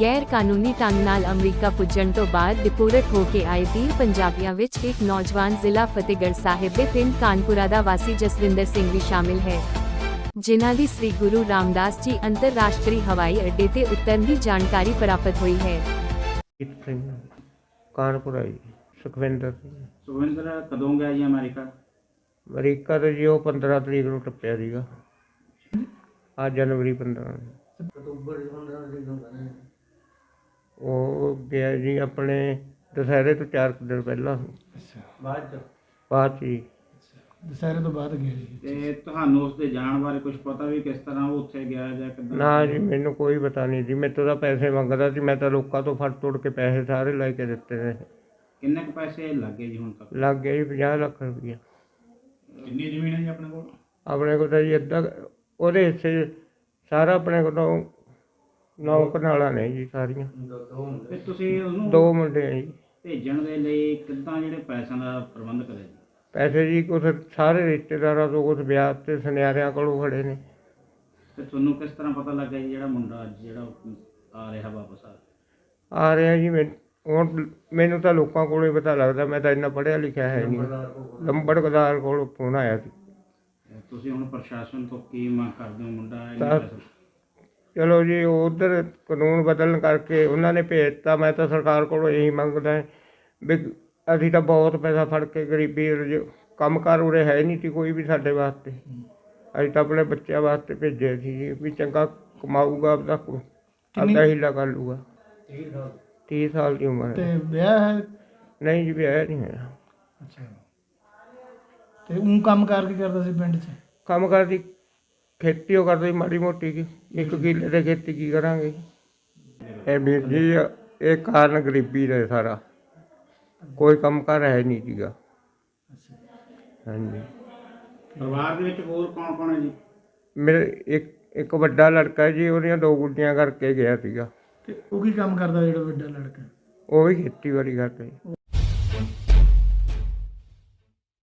ਗੈਰ ਕਾਨੂੰਨੀ ਢੰਗ ਨਾਲ ਅਮਰੀਕਾ ਪੁੱਜਣ ਤੋਂ ਬਾਅਦ ਡਿਪੋਰਟ ਹੋ ਕੇ ਆਏ 30 ਪੰਜਾਬੀਆਂ ਵਿੱਚ ਇੱਕ ਨੌਜਵਾਨ ਜ਼ਿਲ੍ਹਾ ਫਤਿਹਗੜ੍ਹ ਸਾਹਿਬ ਦੇ ਪਿੰਡ ਕਾਨਪੁਰਾ ਦਾ ਵਾਸੀ ਜਸਵਿੰਦਰ ਸਿੰਘ ਵੀ ਸ਼ਾਮਿਲ ਹੈ। ਜਿਨ੍ਹਾਂ ਦੀ ਸ੍ਰੀ ਗੁਰੂ ਰਾਮਦਾਸ ਜੀ ਅੰਤਰਰਾਸ਼ਟਰੀ ਹਵਾਈ ਅੱਡੇ ਤੇ ਉਤਰਨ ਦੀ ਜਾਣਕਾਰੀ ਪ੍ਰਾਪਤ ਹੋਈ ਹੈ। ਜੀਤ ਸਿੰਘ ਕਾਨਪੁਰਾ ਜੀ ਸੁਖਵਿੰਦਰ ਸਿੰਘ ਸੁਖਵਿੰਦਰ ਕਦੋਂ ਗਿਆ ਜੀ ਅਮਰੀਕਾ? ਅਮਰੀਕਾ ਤੋਂ ਜੀ ਉਹ 15 ਤਰੀਕ ਨੂੰ ਟੱਪਿਆ ਸੀਗਾ। ਆ ਜਨਵਰੀ 15 ਨੂੰ। ਉਹ ਗਿਆ ਜੀ ਆਪਣੇ ਦੁਸਹਿਰੇ ਤੋਂ 4 ਦਿਨ ਪਹਿਲਾਂ। ਬਾਅਦ ਚ? ਬਾਅਦ 'ਚ ਜੀ। ਦੁਸਹਿਰੇ ਤੋਂ ਬਾਅਦ ਗਏ ਜੀ। ਤੇ ਤੁਹਾਨੂੰ ਉਸ ਦੇ ਜਾਣ ਬਾਰੇ ਕੁਝ ਪਤਾ ਵੀ ਕਿਸ ਤਰ੍ਹਾਂ ਉਹ ਉੱਥੇ ਗਿਆ ਜਾਂ ਕਿੱਦਾਂ? ਨਾ ਜੀ ਮੈਨੂੰ ਕੋਈ ਪਤਾ ਨਹੀਂ ਜੀ। ਮੇਰੇ ਤੋਂ ਤਾਂ ਪੈਸੇ ਮੰਗਦਾ ਸੀ। ਮੈਂ ਤਾਂ ਲੋਕਾਂ ਤੋਂ ਫੜ ਤੋੜ ਕੇ ਪੈਸੇ ਸਾਰੇ ਲੈ ਕੇ ਦਿੱਤੇ ਨੇ। ਕਿੰਨੇ ਕੁ ਪੈਸੇ ਲੱਗੇ ਜੀ ਹੁਣ ਤੱਕ? ਲੱਗ ਗਿਆ ਜੀ 50 ਲੱਖ ਰੁਪਈਆ। ਕਿੰਨੀ ਜ਼ਮੀਨ ਹੈ ਜੀ ਆਪਣੇ ਕੋਲ? ਆਪਣੇ ਕੋਲ ਤਾਂ ਜੀ ਅੱਧਾ ਕੁ- ਉਹਦੇ ਹਿੱਸੇ 'ਚ ਸਾਰਾ ਆਪਣੇ ਕੋਲੋਂ ਨੌ ਕਨਾਲਾਂ ਨੇ ਜੀ ਸਾਰੀਆਂ। ਤੇ ਤੁਸੀਂ ਉਹਨੂੰ ਦੋ ਮੁੰਡੇ ਆ ਜੀ। ਭੇਜਣ ਦੇ ਲਈ ਕਿੱਦਾਂ ਜਿਹੜੇ ਪੈਸਿਆਂ ਦਾ ਪ੍ਰਬੰਧ ਕਰਿਆ ਜੀ? ਪੈਸੇ ਜੀ ਕੁਛ ਸਾਰੇ ਰਿਸ਼ਤੇਦਾਰਾਂ ਤੋਂ ਕੁਛ ਵਿਆਹ ਤੇ ਸੁਨਿਆਰਿਆਂ ਕੋਲੋਂ ਖੜੇ ਨੇ। ਤੇ ਤੁਹਾਨੂੰ ਕਿਸ ਤਰ੍ਹਾਂ ਪਤਾ ਲੱਗਾ ਜੀ ਜਿਹੜਾ ਮੁੰਡਾ ਅੱਜ ਜਿਹੜਾ ਆ ਰਿਹਾ ਵਾਪਸ ਆ? ਆ ਰਿਹਾ ਜੀ ਮੈਂ ਹੁਣ ਮੈਨੂੰ ਤਾਂ ਲੋਕਾਂ ਕੋਲੋਂ ਹੀ ਪਤਾ ਲੱਗਦਾ ਮੈਂ ਤਾਂ ਇੰਨਾ ਪੜ੍ਹਿਆ ਲਿਖਿਆ ਹੈ ਨਹੀਂ। ਲੰਬੜਦਾਰ ਕੋਲੋਂ ਫੋਨ ਆਇਆ ਸੀ। ਤੁਸੀਂ ਹੁਣ ਪ੍ਰਸ਼ਾਸਨ ਤੋਂ ਕੀ ਮੰਗ ਕਰਦੇ ਹੋ ਮੁੰਡਾ? ਇੰਨੇ ਤਾਂ- ਪੈਸੇ- ਚਲੋ ਜੀ ਉਧਰ ਕਾਨੂੰਨ ਬਦਲਣ ਕਰਕੇ ਉਹਨਾਂ ਨੇ ਭੇਜਤਾ ਮੈਂ ਤਾਂ ਸਰਕਾਰ ਕੋਲੋਂ ਇਹੀ ਮੰਗਦਾ ਵੀ ਅਸੀਂ ਤਾਂ ਬਹੁਤ ਪੈਸਾ ਫੜ ਕੇ ਗਰੀਬੀ ਰਜ- ਕੰਮ ਕਾਰ ਉਰੇ ਹੈ ਨਹੀਂ ਸੀ ਕੋਈ ਵੀ ਸਾਡੇ ਵਾਸਤੇ। ਅਸੀਂ ਤਾਂ ਆਪਣੇ ਬੱਚਿਆਂ ਵਾਸਤੇ ਭੇਜਿਆ ਸੀ ਜੀ ਵੀ ਚੰਗਾ ਕਮਾਊਗਾ ਆਪਦਾ ਕੋ- ਆਪਦਾ ਹੀਲਾ ਕਰ ਲੂਗਾ 30 ਸਾਲ। ਦੀ ਉਮਰ ਤੇ ਵਿਆਹ ਹੈ? ਨਹੀਂ ਜੀ ਵਿਆਹ ਨਹੀਂ ਹੈ ਅੱਛਾ। ਤੇ ਉਹ ਕੰਮ ਕਾਰ ਕੀ ਕਰਦਾ ਸੀ ਪਿੰਡ 'ਚ? ਕੰਮ ਕਰਦੀ ਖੇਤੀ ਉਹ ਕਰਦੀ ਮਾੜੀ ਮੋਟੀ ਕੀ ਇੱਕ ਕਿੱਲੇ ਦੇ ਖੇਤੀ ਕੀ ਕਰਾਂਗੇ? ਇਹ ਵੀਰ ਜੀ ਇਹ ਕਾਰਨ ਗਰੀਬੀ ਦਾ ਹੈ ਸਾਰਾ। ਕੋਈ ਕੰਮ ਕਰ ਹੈ ਨਹੀਂ ਸੀਗਾ। ਹਾਂਜੀ। ਪਰਿਵਾਰ ਦੇ ਵਿੱਚ ਹੋਰ ਕੌਣ ਕੌਣ ਹੈ ਜੀ? ਮੇਰੇ ਇੱਕ ਇੱਕ ਵੱਡਾ ਲੜਕਾ ਹੈ ਜੀ ਉਹਦੀਆਂ ਦੋ ਗੁੱਡੀਆਂ ਕਰਕੇ ਗਿਆ ਸੀਗਾ। ਤੇ ਉਹ ਕੀ ਕੰਮ ਕਰਦਾ ਜਿਹੜਾ ਵੱਡਾ ਲੜਕਾ? ਉਹ ਵੀ ਖੇਤੀਬਾੜੀ ਕਰਦਾ। ਜੀ